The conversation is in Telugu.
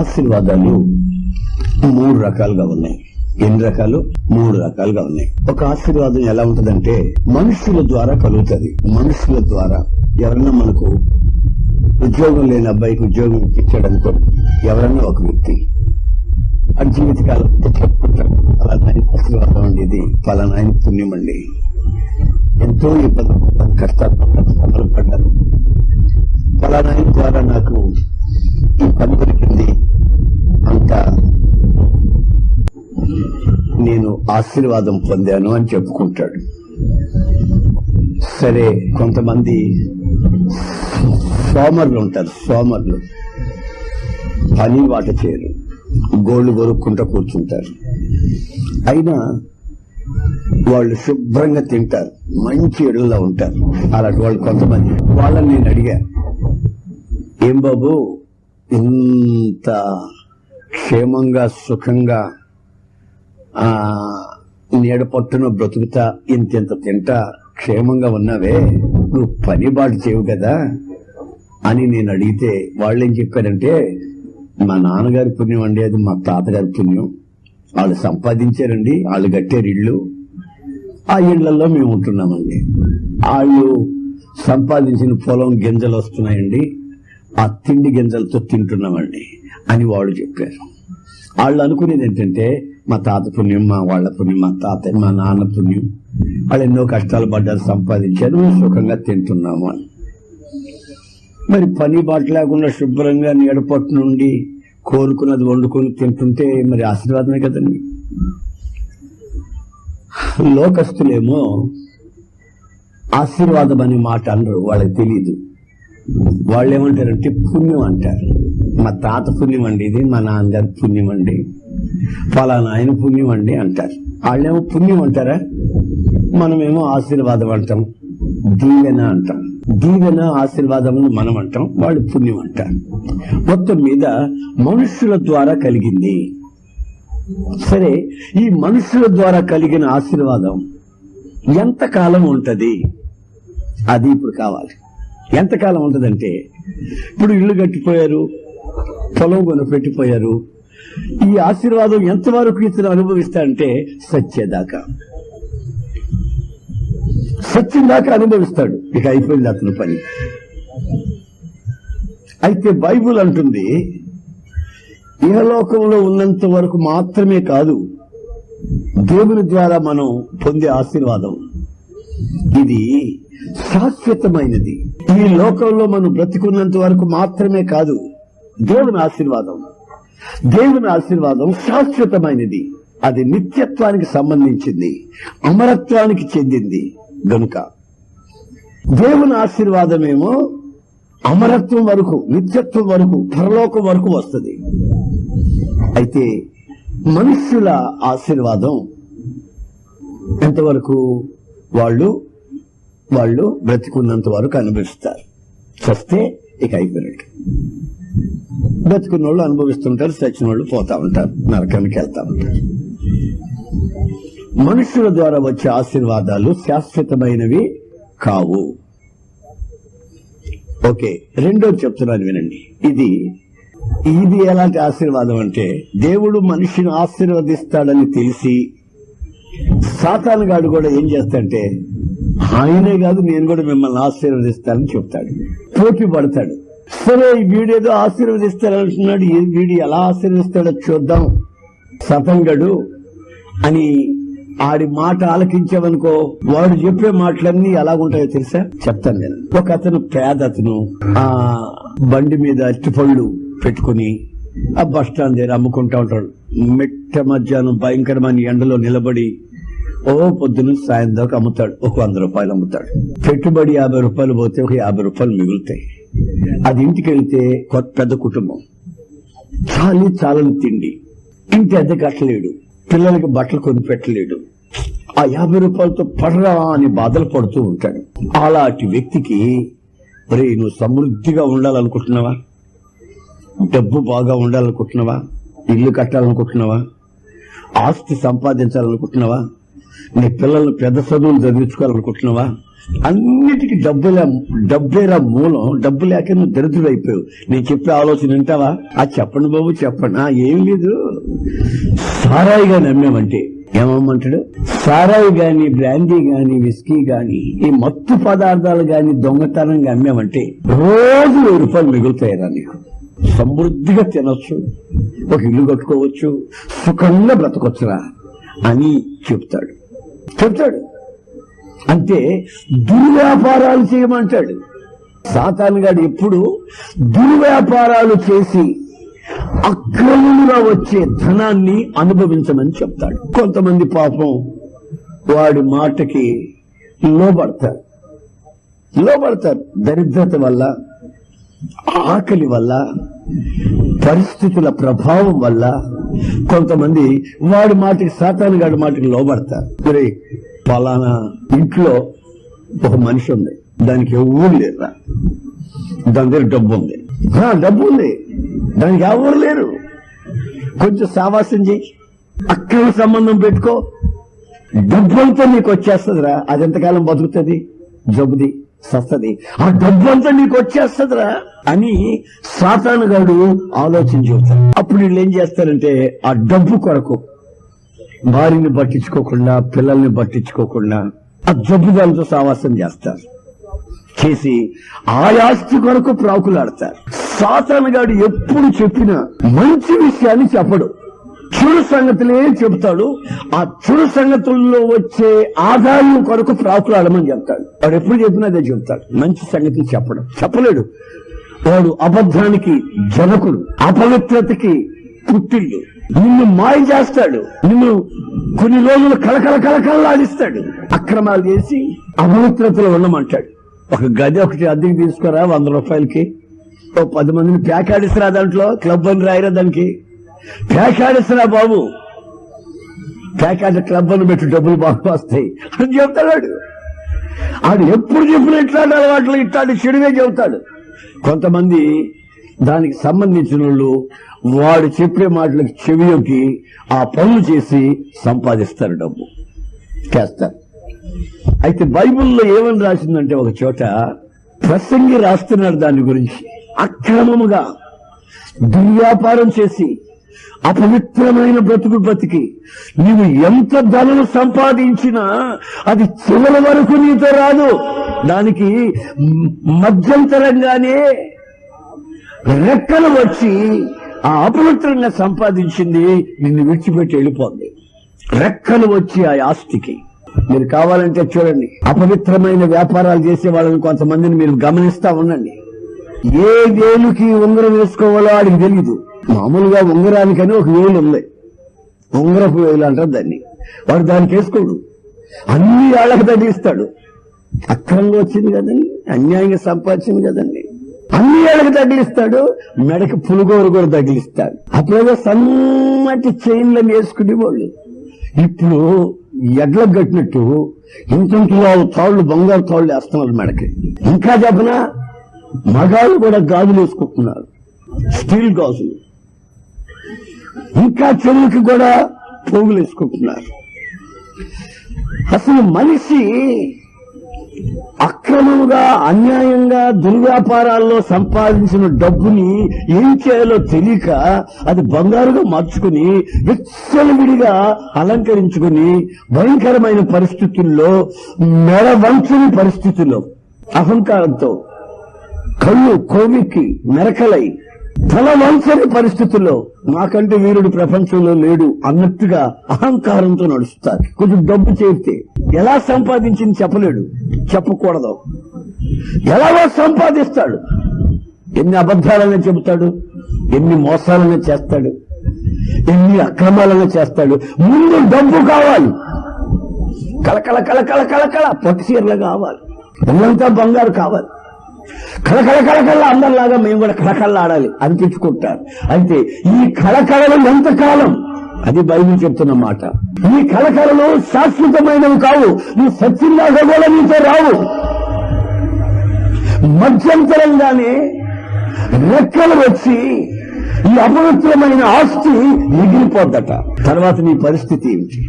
ఆశీర్వాదాలు మూడు రకాలుగా ఉన్నాయి. ఎన్ని రకాలు? మూడు రకాలుగా ఉన్నాయి. ఒక ఆశీర్వాదం ఎలా ఉంటదంటే మనుషుల ద్వారా కలుగుతుంది. మనుషుల ద్వారా ఎవరన్నా మనకు ఉద్యోగం లేని అబ్బాయికి ఉద్యోగం ఇచ్చాడనుకో ఎవరన్నా ఒక వ్యక్తి ఆ జీవితకాలం చెప్పుకుంటాడు. పలానా ఆశీర్వాదం అండి ఇది పలానా ఆయన పుణ్యం అండి. ఎంతో ఇబ్బంది పడ్డారు కష్టాలు పడ్డారు శ్రమలు పలానా ద్వారా నాకు ఈ పని దొరికింది అంత నేను ఆశీర్వాదం పొందాను అని చెప్పుకుంటాడు. సరే కొంతమంది సోమర్లు ఉంటారు సోమర్లు. పని వాట చేయరు. గోళ్ళు కొరుక్కుంటూ కూర్చుంటారు. అయినా వాళ్ళు శుభ్రంగా తింటారు మంచి ఎడుల్లో ఉంటారు. అలాంటి వాళ్ళు కొంతమంది. వాళ్ళని నేను అడిగా ఏం బాబు ఇంత క్షేమంగా సుఖంగా నీడ పట్టున బ్రతుకుతా ఇంతెంత తింటా క్షేమంగా ఉన్నావే నువ్వు పని బాటు చేయవు కదా అని నేను అడిగితే వాళ్ళు ఏం చెప్పారంటే మా నాన్నగారి పుణ్యం అండి అది మా తాతగారి పుణ్యం. వాళ్ళు సంపాదించారండి వాళ్ళు కట్టారు ఇళ్ళు. ఆ ఇళ్ళలో మేము ఉంటున్నామండి. వాళ్ళు సంపాదించిన పొలం గింజలు వస్తున్నాయండి ఆ తిండి గింజలతో తింటున్నామండి అని వాళ్ళు చెప్పారు. వాళ్ళు అనుకునేది ఏంటంటే మా తాత పుణ్యం మా వాళ్ళ పుణ్యం మా తాత మా నాన్న పుణ్యం. వాళ్ళు ఎన్నో కష్టాలు పడ్డారు సంపాదించారు సుఖంగా తింటున్నాము అని. మరి పని బాట లేకుండా శుభ్రంగా నీడపట్టు నుండి కోరుకున్నది వండుకొని తింటుంటే మరి ఆశీర్వాదమే కదండి. లోకస్తులేమో ఆశీర్వాదం అనే మాట అనరు వాళ్ళకి తెలియదు వాళ్ళు ఏమంటారంటే పుణ్యం అంటారు. మా తాత పుణ్యం అండి ఇది మా నాన్నగారి పుణ్యం అండి ఫలానా ఆయన పుణ్యం అండి అంటారు. వాళ్ళేమో పుణ్యం అంటారా? మనమేమో ఆశీర్వాదం అంటాం దీవెన అంటాం. దీవెన ఆశీర్వాదం మనం అంటాం వాళ్ళు పుణ్యం అంటారు. మొత్తం మీద మనుషుల ద్వారా కలిగింది. సరే ఈ మనుషుల ద్వారా కలిగిన ఆశీర్వాదం ఎంతకాలం ఉంటది? అది ఇప్పుడు కావాలి. ఎంతకాలం ఉండదంటే ఇప్పుడు ఇల్లు కట్టిపోయారు పొలం కొను పెట్టిపోయారు ఈ ఆశీర్వాదం ఎంతవరకు ఇతను అనుభవిస్తాడంటే సత్యదాకా సత్యం దాకా అనుభవిస్తాడు. ఇక అయిపోయింది అతని పని. అయితే బైబుల్ అంటుంది ఇహలోకంలో ఉన్నంత వరకు మాత్రమే కాదు దేవుని ద్వారా మనం పొందే ఆశీర్వాదం. ఇది శాశ్వతమైనది. ఈ లోకంలో మనం బ్రతికున్నంత వరకు మాత్రమే కాదు దేవుని ఆశీర్వాదం. దేవుని ఆశీర్వాదం శాశ్వతమైనది. అది నిత్యత్వానికి సంబంధించింది అమరత్వానికి చెందింది గనుక. దేవుని ఆశీర్వాదమేమో అమరత్వం వరకు నిత్యత్వం వరకు పరలోకం వరకు వస్తుంది. అయితే మనుష్యుల ఆశీర్వాదం ఎంతవరకు వాళ్ళు వాళ్ళు బ్రతికున్నంత వరకు అనుభవిస్తారు. చస్తే ఇక అయిపోయినట్టు. బ్రతికున్న వాళ్ళు అనుభవిస్తుంటారు చచ్చిన వాళ్ళు పోతా ఉంటారు నరకానికి వెళ్తా ఉంటారు. మనుషుల ద్వారా వచ్చే ఆశీర్వాదాలు శాశ్వతమైనవి కావు. ఓకే రెండోది చెప్తున్నాను వినండి. ఇది ఇది ఎలాంటి ఆశీర్వాదం అంటే దేవుడు మనిషిని ఆశీర్వదిస్తాడని తెలిసి సాతాను గాడు కూడా ఏం చేస్తాడంటే ఆయనే కాదు నేను కూడా మిమ్మల్ని ఆశీర్వదిస్తానని చెప్తాడు. పోటీ పడతాడు. సరే వీడేదో ఆశీర్వదిస్తాడంటున్నాడు. వీడు ఎలా ఆశీర్వదిస్తాడో చూద్దాం. సతంగడు అని ఆడి మాట ఆలకించావనుకో వాడు చెప్పే మాటలన్నీ ఎలాగుంటాయో తెలుసా? చెప్తాను నేను. ఒక అతను పేద అతను ఆ బండి మీద అరటిపళ్ళు పెట్టుకుని ఆ బస్ స్టాండ్ దగ్గర అమ్ముకుంటా ఉంటాడు. మిట్ట మధ్యాహ్నం భయంకరమైన ఎండలో నిలబడి ఓ పొద్దున సాయం దాకా అమ్ముతాడు ఒక వంద రూపాయలు అమ్ముతాడు. పెట్టుబడి యాభై రూపాయలు పోతే ఒక యాభై రూపాయలు మిగులుతాయి. అది ఇంటికి వెళ్తే కొత్త పెద్ద కుటుంబం. చాలి చాలని తిండి. ఇంటి అద్దె కట్టలేడు. పిల్లలకి బట్టలు కొని పెట్టలేడు. ఆ యాభై రూపాయలతో పడరా అని బాధలు పడుతూ ఉంటాడు. అలాంటి వ్యక్తికి మరి నువ్వు సమృద్ధిగా ఉండాలనుకుంటున్నావా? డబ్బు బాగా ఉండాలనుకుంటున్నావా? ఇల్లు కట్టాలనుకుంటున్నావా? ఆస్తి సంపాదించాలనుకుంటున్నావా? నీ పిల్లల్ని పెద్ద చదువులు చదివించుకోవాలనుకుంటున్నావా? అన్నిటికీ డబ్బులే డబ్బేరా మూలం? డబ్బు లేక నువ్వు దరిద్రుడైపోయావు నేను చెప్పే ఆలోచన వింటావా? ఆ చెప్పండి బాబు చెప్పండి. ఏం లేదు. సారాయిగా నమ్మేమంటే ఏమమ్మంటాడు? సారాయి గాని బ్రాందీ గాని విస్కీ గాని ఈ మత్తు పదార్థాలు గాని దొంగతనంగా అమ్మామంటే రోజు వెయ్యి రూపాయలు మిగులుతాయిరా నీకు. సమృద్ధిగా తినొచ్చు ఒక ఇల్లు కట్టుకోవచ్చు సుఖంగా బ్రతకొచ్చురా అని చెప్తాడు. చెప్తాడు. అంటే దుర్వ్యాపారాలు చేయమంటాడు. సాతానుగాడు ఎప్పుడు దుర్వ్యాపారాలు చేసి అక్రమంగా వచ్చే ధనాన్ని అనుభవించమని చెప్తాడు. కొంతమంది పాపం వాడి మాటకి లోబడతారు. లోబడతారు. దరిద్రత వల్ల ఆకలి వల్ల పరిస్థితుల ప్రభావం వల్ల కొంతమంది వాడి మాటకి సాతాను గాడి మాటకి లోబడతారు. మరి పలానా ఇంట్లో ఒక మనిషి ఉంది. దానికి ఎవరు లేరురా దాని దగ్గర డబ్బు ఉంది. ఆ, డబ్బు ఉంది. దానికి ఎవరు లేరు? కొంచెం సావాసం చేయి అక్రమ సంబంధం పెట్టుకో. డబ్బంతా నీకు వచ్చేస్తుందిరా. అది ఎంతకాలం బతుకుతుంది? జబ్బుది. సస్తది ఆ డబ్బంతా నీకు వచ్చేస్తుందిరా అని సాతానుగాడు ఆలోచన చెబుతాడు అప్పుడు వీళ్ళు ఏం చేస్తారంటే ఆ డబ్బు కొరకు భార్యని పట్టించుకోకుండా పిల్లల్ని పట్టించుకోకుండా ఆ జబ్బుదాలతో సావాసం చేస్తారు. చేసి ఆయాస్తి కొరకు ప్రాకులాడతారు. సాతానుగాడు ఎప్పుడు చెప్పినా మంచి విషయాన్ని చెప్పడు. చెడు సంగతులే చెబుతాడు? ఆ చెడు సంగతుల్లో వచ్చే ఆదాయం కొరకు ప్రాకులాడమని చెప్తాడు. వాడు ఎప్పుడు చెప్పినా అదే చెప్తాడు మంచి సంగతిని చెప్పడం. చెప్పలేడు. వాడు అబద్ధానికి జనకుడు. అపవిత్రతకి పుట్టిల్లు. నిన్ను మాయ చేస్తాడు. నిన్ను కొన్ని రోజులు కలకల కలకలలాడిస్తాడు అక్రమాలు చేసి అపవిత్రతలో ఉండమంటాడు. ఒక గది ఒకటి అద్దెకి తీసుకురా వంద రూపాయలకి. ఓ పది మందిని ప్యాకాడిస్తురా దాంట్లో? క్లబ్ అని రాయరా దానికి? ప్యాకాడిస్తురా బాబు. పేకాడి క్లబ్ పెట్టి డబ్బులు బాగా వస్తాయి. అని చెప్తాడు ఆడు ఎప్పుడు చెప్పిన ఇట్లాంటి అలవాట్లు ఇట్లాంటి చెడువే చెబుతాడు. కొంతమంది దానికి సంబంధించిన వాళ్ళు వాడు చెప్పే మాటలకు చెవియొకి ఆ పనులు చేసి సంపాదిస్తారు డబ్బు. చేస్తారు. అయితే బైబిల్లో ఏమని రాసిందంటే ఒక చోట ప్రసంగి రాస్తున్నాడు దాని గురించి. అక్రమముగా దుర్వ్యాపారం చేసి అపవిత్రమైన బ్రతుకు బ్రతికి. నీవు ఎంత ధనం సంపాదించినా అది చివరి వరకు నీతో రాదు. దానికి మధ్యంతరంగానే రెక్కలు వచ్చి ఆ అపవిత్రంగా సంపాదించింది నిన్ను విడిచిపెట్టి వెళ్ళిపోంది. రెక్కలు వచ్చి ఆ ఆస్తికి. మీరు కావాలంటే చూడండి అపవిత్రమైన వ్యాపారాలు చేసే వాళ్ళని కొంతమందిని మీరు గమనిస్తా ఉండండి. ఏ వేలుకి ఉంగరం వేసుకోవాలో వాడికి తెలియదు మామూలుగా ఉంగరానికని ఒక వేలు ఉంది. ఉంగరపు వేలు అంటారు దాన్ని. వాడు దానికి వేసుకోడు. అన్ని వాళ్ళకి తగ్గిస్తాడు అక్రమంగా వచ్చింది కదండి. అన్యాయంగా సంపాదించింది కదండి. అన్ని వాళ్ళకి తగిలిస్తాడు మెడకి పులుగోరు కూడా తగిలిస్తాడు అప్పుడేదో సన్నటి చైన్లను వేసుకునే వాళ్ళు ఇప్పుడు ఎడ్లకు కట్టినట్టు ఇంతంతలో తాళ్ళు బంగారు తాళ్ళు వేస్తున్నారు మెడకి. ఇంకా చెప్పనా? మగాళ్ళు కూడా గాజులు వేసుకుంటున్నారు. స్టీల్ గాజులు. ఇంకా చెవులకి కూడా పోగులు వేసుకుంటున్నారు. అసలు మనిషి అక్రమంగా అన్యాయంగా దుర్వ్యాపారాల్లో సంపాదించిన డబ్బుని ఏం చేయాలో తెలియక అది బంగారుగా మార్చుకుని విచ్చలవిడిగా అలంకరించుకుని భయంకరమైన పరిస్థితుల్లో మెడ వంచని పరిస్థితుల్లో అహంకారంతో కళ్ళు కోవిక్కి మెరకలై తల వంచని పరిస్థితుల్లో నాకంటే వీరుడు ప్రపంచంలో లేడు అన్నట్టుగా అహంకారంతో నడుస్తారు కొంచెం డబ్బు చేరితే ఎలా సంపాదించింది చెప్పలేడు. చెప్పకూడదు. ఎలాగో సంపాదిస్తాడు? ఎన్ని అబద్ధాలనే చెబుతాడు ఎన్ని మోసాలనే చేస్తాడు ఎన్ని అక్రమాలనే చేస్తాడు. ముందు డబ్బు కావాలి. కలకల కలకల కలకల పొట్టి చీరలు కావాలి. ఒళ్ళంతా బంగారు కావాలి. కళకళ కళకళ అందరిలాగా మేము కూడా కళకళ ఆడాలి అనిపించుకుంటారు అయితే ఈ కళకళలు ఎంతకాలం? అది బైబిల్ చెప్తున్న మాట. ఈ కళకళలు శాశ్వతమైనవి కావు. నువ్వు సత్యంలాగా కూడా నీతో రావు. మధ్యంతరంగానే రెక్కలు వచ్చి ఈ అపవిత్రమైన ఆస్తి మిగిలిపోద్దట తర్వాత నీ పరిస్థితి ఏమిటి?